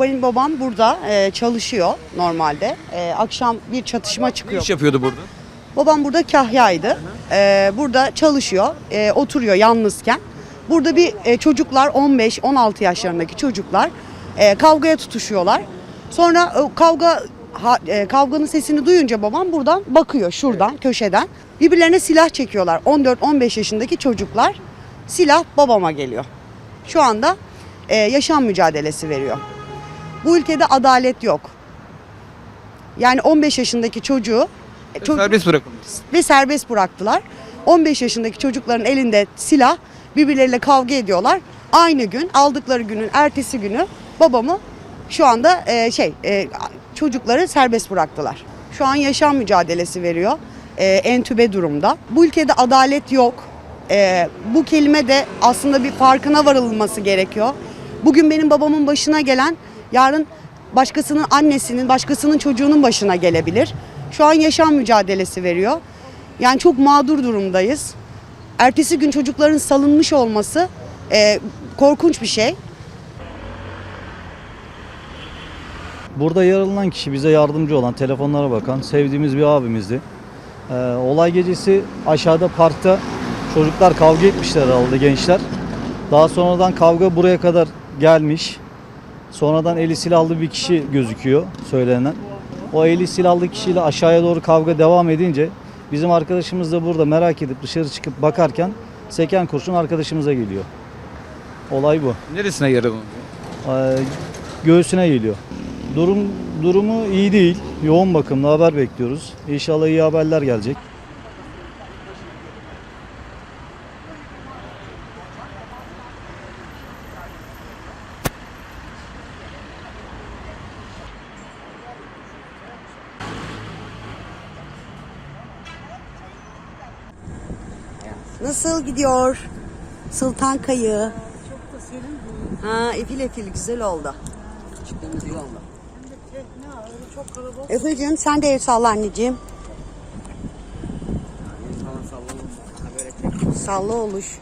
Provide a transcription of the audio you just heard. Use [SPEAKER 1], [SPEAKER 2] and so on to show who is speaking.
[SPEAKER 1] benim babam burada e, çalışıyor normalde. E, akşam bir çatışma
[SPEAKER 2] Ne
[SPEAKER 1] çıkıyor.
[SPEAKER 2] iş yapıyordu burada?
[SPEAKER 1] Babam burada kahyaydı. E, burada çalışıyor, e, oturuyor yalnızken. Burada bir e, çocuklar 15-16 yaşlarındaki çocuklar e, kavgaya tutuşuyorlar. Sonra o kavga ha- e, kavganın sesini duyunca babam buradan bakıyor şuradan köşeden. Birbirlerine silah çekiyorlar. 14-15 yaşındaki çocuklar silah babama geliyor. Şu anda e, yaşam mücadelesi veriyor. Bu ülkede adalet yok. Yani 15 yaşındaki çocuğu e, çocuk-
[SPEAKER 2] Serbest bırakılmış.
[SPEAKER 1] ve serbest bıraktılar. 15 yaşındaki çocukların elinde silah birbirleriyle kavga ediyorlar. Aynı gün aldıkları günün ertesi günü babamı şu anda e, şey e, çocukları serbest bıraktılar. Şu an yaşam mücadelesi veriyor. E, entübe durumda. Bu ülkede adalet yok. E, bu kelime de aslında bir farkına varılması gerekiyor. Bugün benim babamın başına gelen yarın başkasının annesinin, başkasının çocuğunun başına gelebilir. Şu an yaşam mücadelesi veriyor. Yani çok mağdur durumdayız. Ertesi gün çocukların salınmış olması e, korkunç bir şey.
[SPEAKER 3] Burada yer alınan kişi bize yardımcı olan, telefonlara bakan sevdiğimiz bir abimizdi. Ee, olay gecesi aşağıda parkta çocuklar kavga etmişler herhalde gençler. Daha sonradan kavga buraya kadar gelmiş. Sonradan eli silahlı bir kişi gözüküyor söylenen. O eli silahlı kişiyle aşağıya doğru kavga devam edince bizim arkadaşımız da burada merak edip dışarı çıkıp bakarken seken kurşun arkadaşımıza geliyor. Olay bu.
[SPEAKER 2] Neresine yaralandı?
[SPEAKER 3] Ee, göğsüne geliyor. Durum durumu iyi değil. Yoğun bakımda haber bekliyoruz. İnşallah iyi haberler gelecek.
[SPEAKER 1] Nasıl gidiyor? Sultan Kayı. Çok da serin Ha, efil efil güzel oldu. Efe'cim sen de el salla anneciğim. Salla oluş.